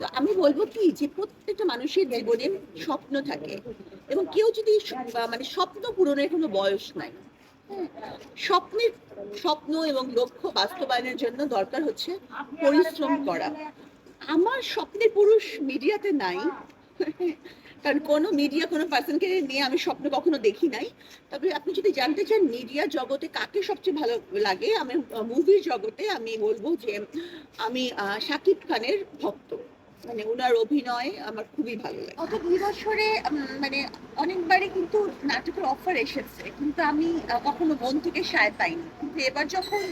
তো আমি বলব কি যে প্রত্যেকটা মানুষের জীবনে স্বপ্ন থাকে এবং কেউ যদি মানে স্বপ্ন পূরণের কোনো বয়স নাই। স্বপ্নের স্বপ্ন এবং লক্ষ্য বাস্তবায়নের জন্য দরকার হচ্ছে পরিশ্রম করা। আমার স্বপ্নের পুরুষ মিডিয়াতে নাই, কারণ কোনো মিডিয়া, কোনো পার্সনকে নিয়ে আমি স্বপ্ন কখনো দেখি নাই। তবে আপনি যদি জানতে চান মিডিয়া জগতে কাকে সবচেয়ে ভালো লাগে, আমি মুভির জগতে আমি বলব যে আমি শাকিব খানের ভক্ত। মানে ওনার অভিনয় আমার খুবই ভালো লাগে। দুই বছরে মানে অনেকবারই কিন্তু নাটকের অফার এসেছে, কিন্তু আমি কখনো সায় পাইনি। কিন্তু এবার যখন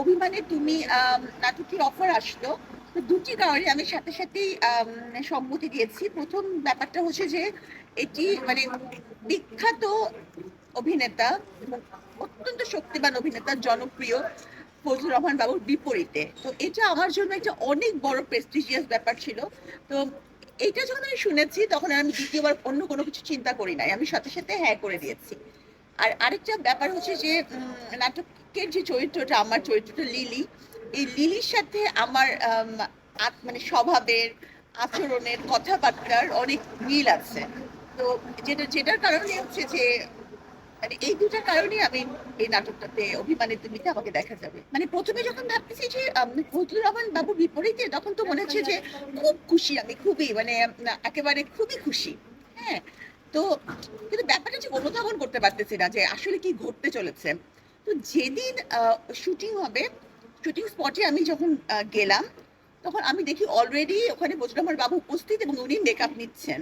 অভিমানে তুমি অফার আসলো দুটি কারণে আমি সাথে সাথেই সম্মতি দিয়েছি। প্রথম ব্যাপারটা হচ্ছে যে, এটি মানে বিখ্যাত অভিনেতা অত্যন্ত শক্তিমান অভিনেতা, জনপ্রিয় ফজলুর রহমান বাবুর বিপরীতে। তো এটা আমার জন্য একটা অনেক বড় প্রেস্টিজিয়াস ব্যাপার ছিল। তো এটা যখন আমি শুনেছি, তখন আমি দ্বিতীয়বার অন্য কোনো কিছু চিন্তা করি নাই। আমি সাথে সাথে হ্যাঁ করে দিয়েছি। আর আরেকটা ব্যাপার হচ্ছে যে নাটকের যে চরিত্রটা, আমার চরিত্রটা লিলি, এই লিলির সাথে আমার মানে স্বভাবের, আচরণের কথাবার্তার অনেক মিল আছে। তো যেটা, যেটার কারণে হচ্ছে যে মানে এই দুটার কারণে আমি এই নাটকটাতে অভিমানের তুমিতে আমাকে দেখা যাবে। মানে প্রথমে যখন ভাবতেছি যে ফজলুর রহমান বাবু বিপরীতে, তখন তো মনে হচ্ছে যে খুব খুশি আমি, খুবই মানে একেবারে খুবই খুশি। হ্যাঁ তো কিন্তু ব্যাপারটা যে অনুধাবন করতে পারতেছি না যে আসলে কি ঘটতে চলেছে। তো যেদিন শুটিং হবে, শুটিং স্পটে আমি যখন গেলাম, তখন আমি দেখি অলরেডি ওখানে ফজলুর রহমান বাবু উপস্থিত এবং উনি মেকআপ নিচ্ছেন।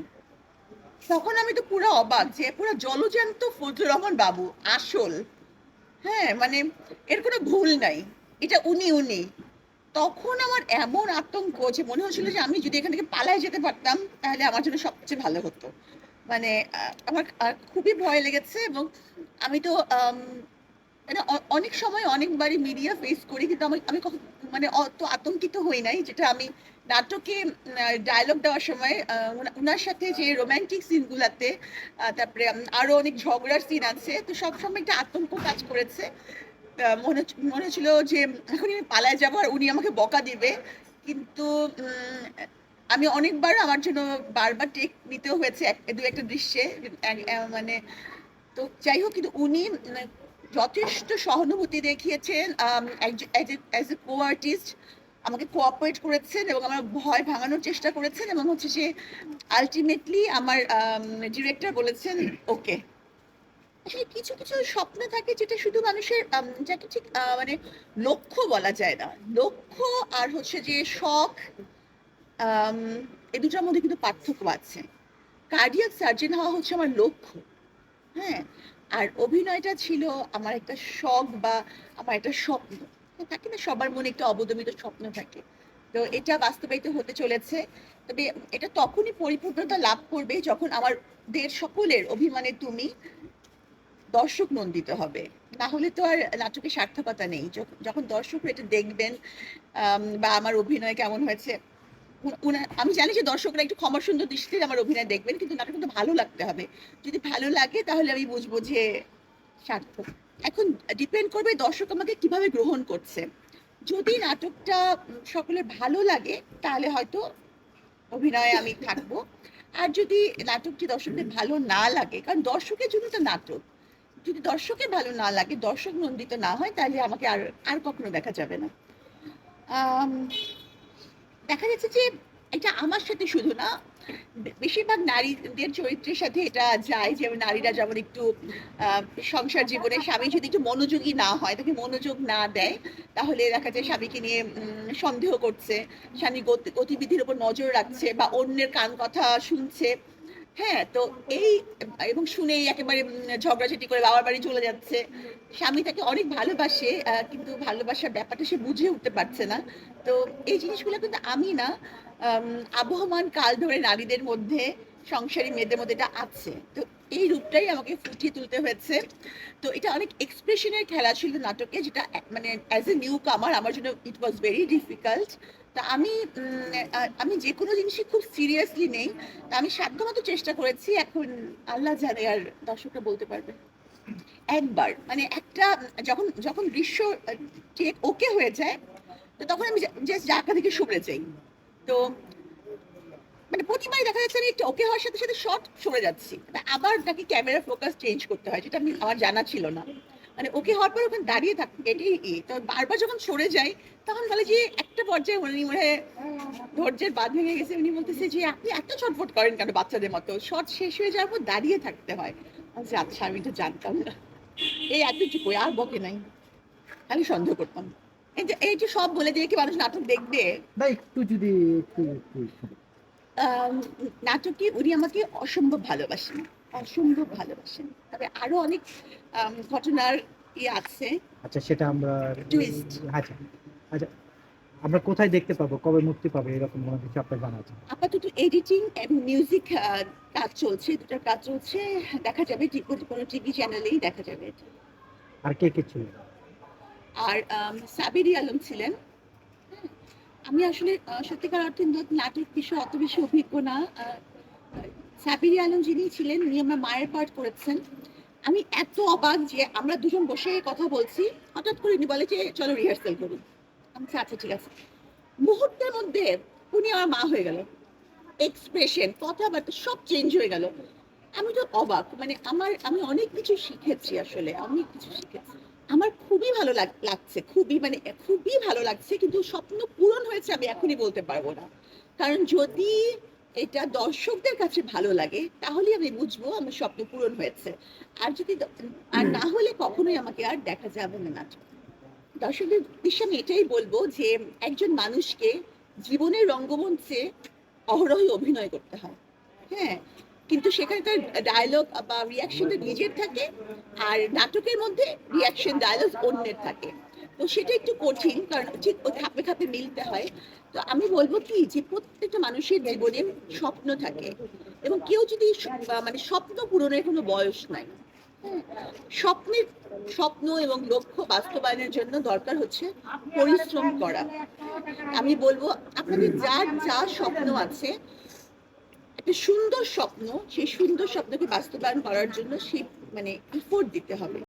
তখন আমি তো পুরো অবাক যে পুরো জলজ্যান্ত ফজলুর রহমান বাবু, আসল। হ্যাঁ মানে এর কোনো ভুল নাই। এটা উনি উনি। তখন আমার এমন আতঙ্ক যে মনে হচ্ছিল যে আমি যদি এখান থেকে পালায় যেতে পারতাম, তাহলে আমার জন্য সবচেয়ে ভালো হতো। মানে আমার খুবই ভয় লেগেছে এবং আমি তো মানে অনেক সময় অনেকবারই মিডিয়া ফেস করি, কিন্তু আমি আমি মানে অত আতঙ্কিত হই নাই, যেটা আমি নাটকে ডায়লগ দেওয়ার সময় উনার সাথে যে রোমান্টিক সিনগুলাতে তারপরে উম, আরও অনেক ঝগড়ার সিন আছে তো সব সময় একটা আতঙ্ক কাজ করেছে। মনে মনে হচ্ছিল যে এখন আমি পালায় যাব আর উনি আমাকে বকা দিবে। কিন্তু আমি অনেকবার আমার জন্য বারবার টেক নিতেও হয়েছে দু একটা দৃশ্যে মানে তো যাই হোক কিন্তু উনি যথেষ্ট সহানুভূতি দেখিয়েছেন অ্যাজ এ কো আর্টিস্ট আমাকে কোঅপারেট করেছেন এবং আমার ভয় ভাঙানোর চেষ্টা করেছেন এবং হচ্ছে যে আলটিমেটলি আমার ডিরেক্টর বলেছেন ওকে আসলে কিছু কিছু স্বপ্ন থাকে যেটা শুধু মানুষের যাকে ঠিক মানে লক্ষ্য বলা যায় না। লক্ষ্য আর হচ্ছে যে শখ এ দুটার মধ্যে কিন্তু পার্থক্য আছে। কার্ডিয়াক সার্জন হওয়া হচ্ছে আমার লক্ষ্য হ্যাঁ? আর অভিনয়টা ছিল আমার একটা শখ বা আমার একটা স্বপ্ন। থাকে না, সবার মনে একটা অবদমিত স্বপ্ন থাকে। তো এটা বাস্তবায়িত হতে চলেছে। তবে এটা তখনই পরিপূর্ণতা লাভ করবে যখন আমার দের সকলের অভিমানে তুমি দর্শক নন্দিত হবে। না হলে তো আর নাটকের সার্থকতা নেই। যখন- দর্শকরা এটা দেখবেন বা আমার অভিনয় কেমন হয়েছে আমি জানি যে দর্শকরা একটু ক্ষমা সুন্দর দৃষ্টিতে আমার অভিনয় দেখবেন, কিন্তু নাটক কিন্তু ভালো লাগতে হবে। যদি ভালো লাগে তাহলে আমি বুঝব যে সার্থক। এখন ডিপেন্ড করবে দর্শক আমাকে কীভাবে গ্রহণ করছে। যদি নাটকটা সকলের ভালো লাগে, তাহলে হয়তো অভিনয়ে আমি থাকব। আর যদি নাটকটি দর্শকদের ভালো না লাগে, কারণ দর্শকের জন্য তো নাটক। যদি দর্শকের ভালো না লাগে, দর্শক নন্দিত না হয়, তাহলে আমাকে আর আর কখনো দেখা যাবে না। দেখা যাচ্ছে যে এটা আমার সাথে শুধু না বেশিরভাগ নারীদের চরিত্রের সাথে এটা যায় যে নারীরা যেমন একটু সংসার জীবনে স্বামী যদি একটু মনোযোগী না হয়, তাকে মনোযোগ না দেয়, তাহলে দেখা যায় স্বামীকে নিয়ে সন্দেহ করছে, স্বামী গতি- গতিবিধির উপর নজর রাখছে বা অন্যের কান কথা শুনছে। হ্যাঁ তো এই, এবং শুনেই একেবারে ঝগড়াঝাটি করে বাবার বাড়ি চলে যাচ্ছে। স্বামী তাকে অনেক ভালোবাসে কিন্তু ভালোবাসার ব্যাপারটা সে বুঝে উঠতে পারছে না। তো এই জিনিসগুলো কিন্তু আমি না আবহমান কাল ধরে নারীদের মধ্যে, সংসারী মেয়েদের মধ্যে এটা আছে। তো এই রূপটাই আমাকে ফুটিয়ে তুলতে হয়েছে। তো এটা অনেক এক্সপ্রেশনের খেলা ছিল নাটকে, যেটা মানে অ্যাজ এ নিউ কামার আমার জন্য ইট ওয়াজ ভেরি ডিফিকাল্ট তা আমি আমি যে কোনো জিনিসই খুব সিরিয়াসলি নেই। তা আমি সাধ্যমতো চেষ্টা করেছি, এখন আল্লাহ জানে আর দর্শকরা বলতে পারবে। একবার মানে একটা, যখন যখন দৃশ্য টেক ওকে হয়ে যায়, তো তখন আমি জাস্ট জায়গা থেকে সরে যাই। তো মানে প্রতিবারই দেখা যাচ্ছে আমি একটু ওকে হওয়ার সাথে সাথে শর্ট সরে যাচ্ছি। আবার নাকি ক্যামেরা ফোকাস চেঞ্জ করতে হয় যেটা আমি, আমার জানা ছিল না। মানে ওকে হওয়ার পর ওখানে দাঁড়িয়ে থাকতে এটাই ই। তো বারবার যখন সরে যায় তখন বলে যে একটা পর্যায়ে উনি মনে হয় ধৈর্যের বাদ ভেঙে গেছে। উনি বলতেছে যে আপনি এত ছটফট করেন কেন বাচ্চাদের মতো? শর্ট শেষ হয়ে যাওয়ার পর দাঁড়িয়ে থাকতে হয়। আমি বলছি, আচ্ছা আমি তো জানতাম না। এই এতটুকু আর বকে নাই। খালি সন্দেহ করতাম। এই যে এই যে সব বলে দিয়ে কি মানুষ নাটক দেখবে? না একটু যদি একটু। আম, নাটকে উনি আমাকে অসম্ভব ভালোবাসেন। অসম্ভব ভালোবাসেন। তবে আরও অনেক ঘটনার ই আছে। আচ্ছা সেটা আমরা Twist. আচ্ছা আচ্ছা আমরা কোথায় দেখতে পাবো? কবে মুক্তি পাবে? এরকম কোনো কিছু আপনার জানা আছে? আপাতত এডিটিং এবং মিউজিক কাজ চলছে। দুটার কাজ চলছে। দেখা যাবে কোনো টিভি চ্যানেলেই দেখা যাবে। এটা। আর কে কে ছিল আর সাবেরি আলম ছিলেন। হ্যাঁ, আমি আসলে সত্যিকার অর্থে নাটক বিষয়ে অত বেশি অভিজ্ঞ না। সাবেরি আলম যিনি ছিলেন, উনি আমার মায়ের পার্ট করেছেন। আমি এত অবাক যে আমরা দুজন বসে কথা বলছি, হঠাৎ করে উনি বলে যে, চলো রিহার্সাল করি। আমি আচ্ছা ঠিক আছে। মুহূর্তের মধ্যে উনি আমার মা হয়ে গেল। এক্সপ্রেশন কথাবার্তা সব চেঞ্জ হয়ে গেল। আমি তো অবাক মানে আমার, আমি অনেক কিছু শিখেছি আসলে, অনেক কিছু শিখেছি। আমার খুবই ভালো লাগ- লাগছে, খুবই মানে খুবই ভালো লাগছে, কিন্তু স্বপ্ন পূরণ হয়েছে আমি এখনই বলতে পারব না। কারণ যদি এটা দর্শকদের কাছে ভালো লাগে তাহলে আমি বুঝব আমার স্বপ্ন পূরণ হয়েছে। আর যদি আর না হলে কখনোই আমাকে আর দেখা যাবে না নাটক। দর্শকদের উদ্দেশ্যে আমি এটাই বলব যে একজন মানুষকে জীবনের রঙ্গমঞ্চে অহরহই অভিনয় করতে হয়। হ্যাঁ কিন্তু সেখানে তার ডায়লগ বা রিয়াকশনটা নিজের থাকে আর নাটকের মধ্যে রিয়াকশন ডায়লগ অন্যের থাকে। তো সেটা একটু কঠিন, কারণ ঠিক ওই খাপে খাপে মিলতে হয়। তো আমি বলব কি যে প্রত্যেকটা মানুষের জীবনে স্বপ্ন থাকে এবং কেউ যদি মানে স্বপ্ন পূরণের কোনো বয়স নাই। স্বপ্নের স্বপ্ন এবং লক্ষ্য বাস্তবায়নের জন্য দরকার হচ্ছে পরিশ্রম করা। আমি বলব আপনাদের যার যা স্বপ্ন আছে, একটা সুন্দর স্বপ্ন, সেই সুন্দর স্বপ্নকে বাস্তবায়ন করার জন্য সেই মানে এফোর্ট দিতে হবে।